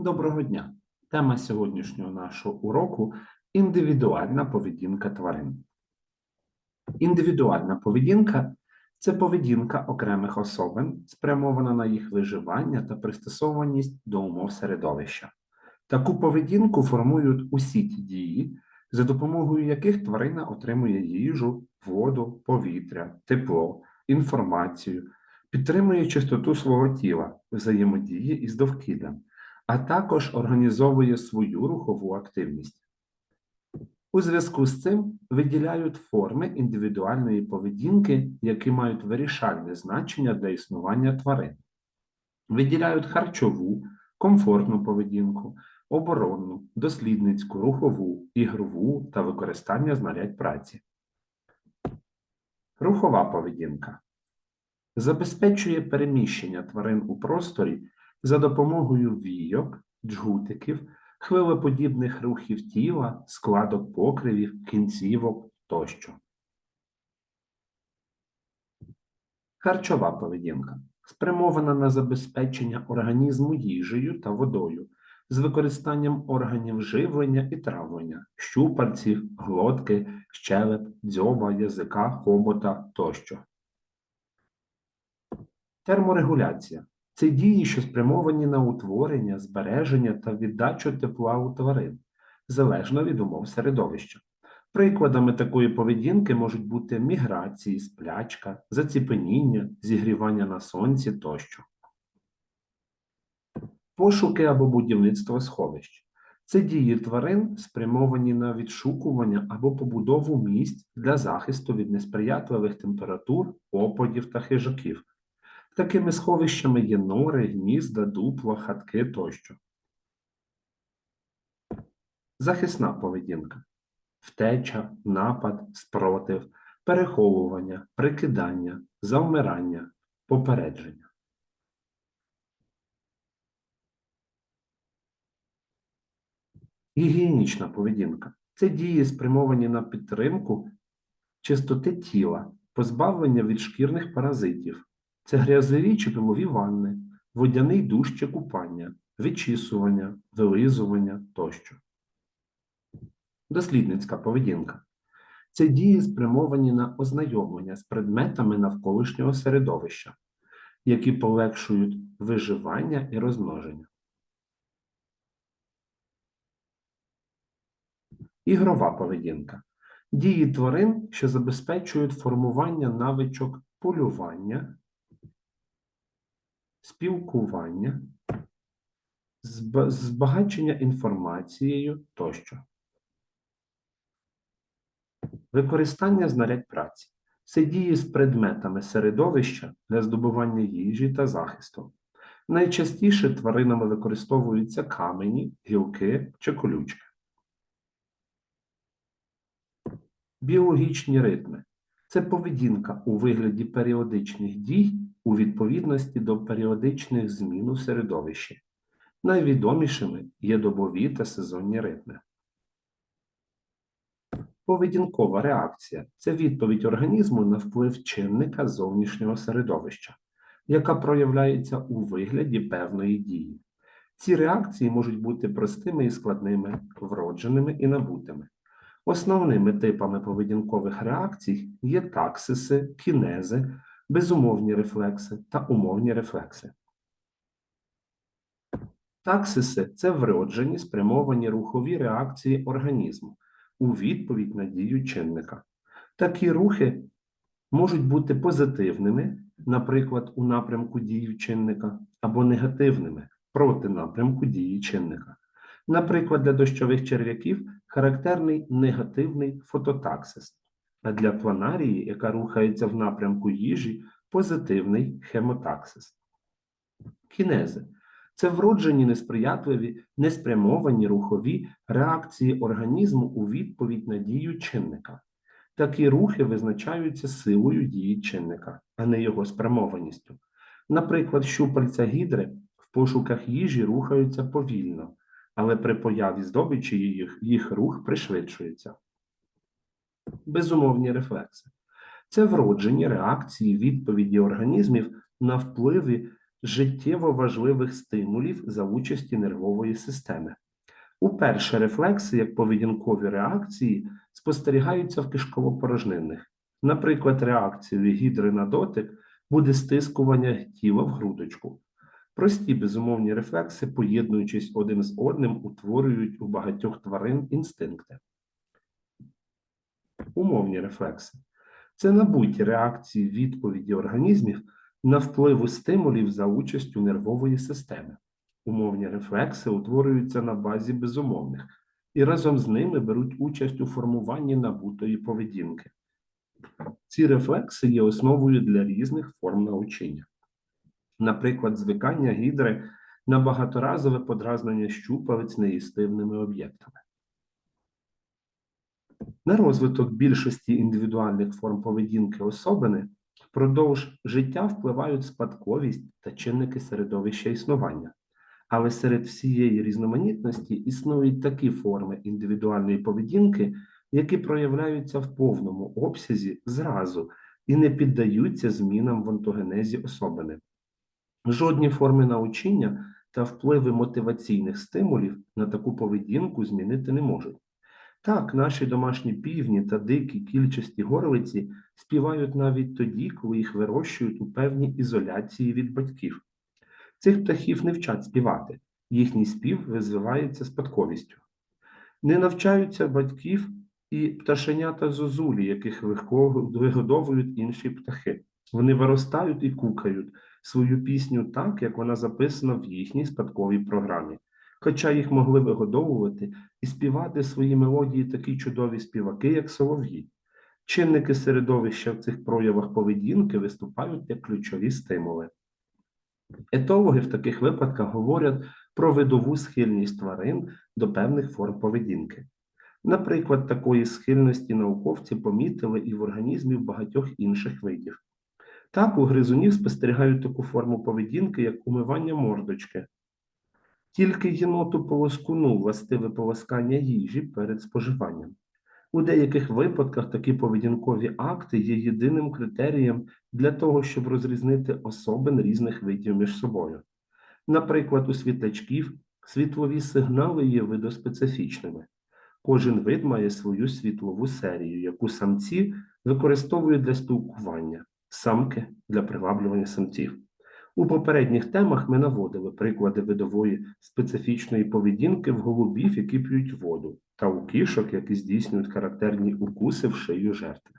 Доброго дня! Тема сьогоднішнього нашого уроку індивідуальна поведінка тварин. Індивідуальна поведінка це поведінка окремих особин, спрямована на їх виживання та пристосованість до умов середовища. Таку поведінку формують усі ті дії, за допомогою яких тварина отримує їжу, воду, повітря, тепло, інформацію, підтримує чистоту свого тіла, взаємодіє із довкіллям а також організовує свою рухову активність. У зв'язку з цим виділяють форми індивідуальної поведінки, які мають вирішальне значення для існування тварин. Виділяють харчову, комфортну поведінку, оборонну, дослідницьку, рухову, ігрову та використання знарядь праці. Рухова поведінка забезпечує переміщення тварин у просторі за допомогою війок, джгутиків, хвилеподібних рухів тіла, складок покривів, кінцівок тощо. Харчова поведінка спрямована на забезпечення організму їжею та водою з використанням органів живлення і травлення, щупальців, глотки, щелеп, дзьоба, язика, хобота тощо. Терморегуляція це дії, що спрямовані на утворення, збереження та віддачу тепла у тварин, залежно від умов середовища. Прикладами такої поведінки можуть бути міграції, сплячка, заціпеніння, зігрівання на сонці тощо. Пошуки або будівництво сховищ. Це дії тварин, спрямовані на відшукування або побудову місць для захисту від несприятливих температур, опадів та хижаків. Такими сховищами є нори, гнізда, дупла, хатки тощо. Захисна поведінка. Втеча, напад, спротив, переховування, прикидання, завмирання, попередження. Гігієнічна поведінка. Це дії, спрямовані на підтримку чистоти тіла, позбавлення від шкірних паразитів, це грязові чи пилові ванни, водяний душ чи купання, вичісування, вилизування тощо. Дослідницька поведінка. Це дії, спрямовані на ознайомлення з предметами навколишнього середовища, які полегшують виживання і розмноження. Ігрова поведінка. Дії тварин, що забезпечують формування навичок полювання, спілкування, збагачення інформацією тощо. Використання знарядь праці. Це дії з предметами середовища для здобування їжі та захисту. Найчастіше тваринами використовуються камені, гілки чи колючки. Біологічні ритми це поведінка у вигляді періодичних дій у відповідності до періодичних змін у середовищі. Найвідомішими є добові та сезонні ритми. Поведінкова реакція це відповідь організму на вплив чинника зовнішнього середовища, яка проявляється у вигляді певної дії. Ці реакції можуть бути простими і складними, вродженими і набутими. Основними типами поведінкових реакцій є таксиси, кінези, безумовні рефлекси та умовні рефлекси. Таксиси це вроджені спрямовані рухові реакції організму у відповідь на дію чинника. Такі рухи можуть бути позитивними, наприклад, у напрямку дії чинника, або негативними проти напрямку дії чинника. Наприклад, для дощових черв'яків характерний негативний фототаксис, а для планарії, яка рухається в напрямку їжі, позитивний хемотаксис. Кінези це вроджені несприятливі, неспрямовані рухові реакції організму у відповідь на дію чинника. Такі рухи визначаються силою дії чинника, а не його спрямованістю. Наприклад, щупальця гідри в пошуках їжі рухаються повільно, але при появі здобичі їх, їх рух пришвидшується. Безумовні рефлекси це вроджені реакції відповіді організмів на впливи життєво важливих стимулів за участі нервової системи. Уперше рефлекси, як поведінкові реакції, спостерігаються в кишково-порожнинних. Наприклад, реакцією гідри на дотик буде стискування тіла в грудочку. Прості безумовні рефлекси, поєднуючись один з одним, утворюють у багатьох тварин інстинкти. Умовні рефлекси це набуті реакції відповіді організмів на впливу стимулів за участю нервової системи. Умовні рефлекси утворюються на базі безумовних і разом з ними беруть участь у формуванні набутої поведінки. Ці рефлекси є основою для різних форм научення. Наприклад, звикання гідри на багаторазове подразнення щупалець неїстивними об'єктами. На розвиток більшості індивідуальних форм поведінки особини впродовж життя впливають спадковість та чинники середовища існування. Але серед всієї різноманітності існують такі форми індивідуальної поведінки, які проявляються в повному обсязі зразу і не піддаються змінам в онтогенезі особини. Жодні форми научення та впливи мотиваційних стимулів на таку поведінку змінити не можуть. Так, наші домашні півні та дикі кільчасті горлиці співають навіть тоді, коли їх вирощують у певній ізоляції від батьків. Цих птахів не вчать співати, їхній спів розвивається спадковістю. Не навчаються батьків і пташенята зозулі, яких вигодовують інші птахи. Вони виростають і кукають свою пісню так, як вона записана в їхній спадковій програмі. Хоча їх могли вигодовувати і співати свої мелодії такі чудові співаки, як солов'ї. Чинники середовища в цих проявах поведінки виступають як ключові стимули. Етологи в таких випадках говорять про видову схильність тварин до певних форм поведінки. Наприклад, такої схильності науковці помітили і в організмі багатьох інших видів. Так, у гризунів спостерігають таку форму поведінки, як умивання мордочки. Тільки єноту полоскуну властиве полоскання їжі перед споживанням. У деяких випадках такі поведінкові акти є єдиним критерієм для того, щоб розрізнити особин різних видів між собою. Наприклад, у світлячків світлові сигнали є видоспецифічними. Кожен вид має свою світлову серію, яку самці використовують для спілкування, самки для приваблювання самців. У попередніх темах ми наводили приклади видової специфічної поведінки в голубів, які п'ють воду, та у кішок, які здійснюють характерні укуси в шию жертви.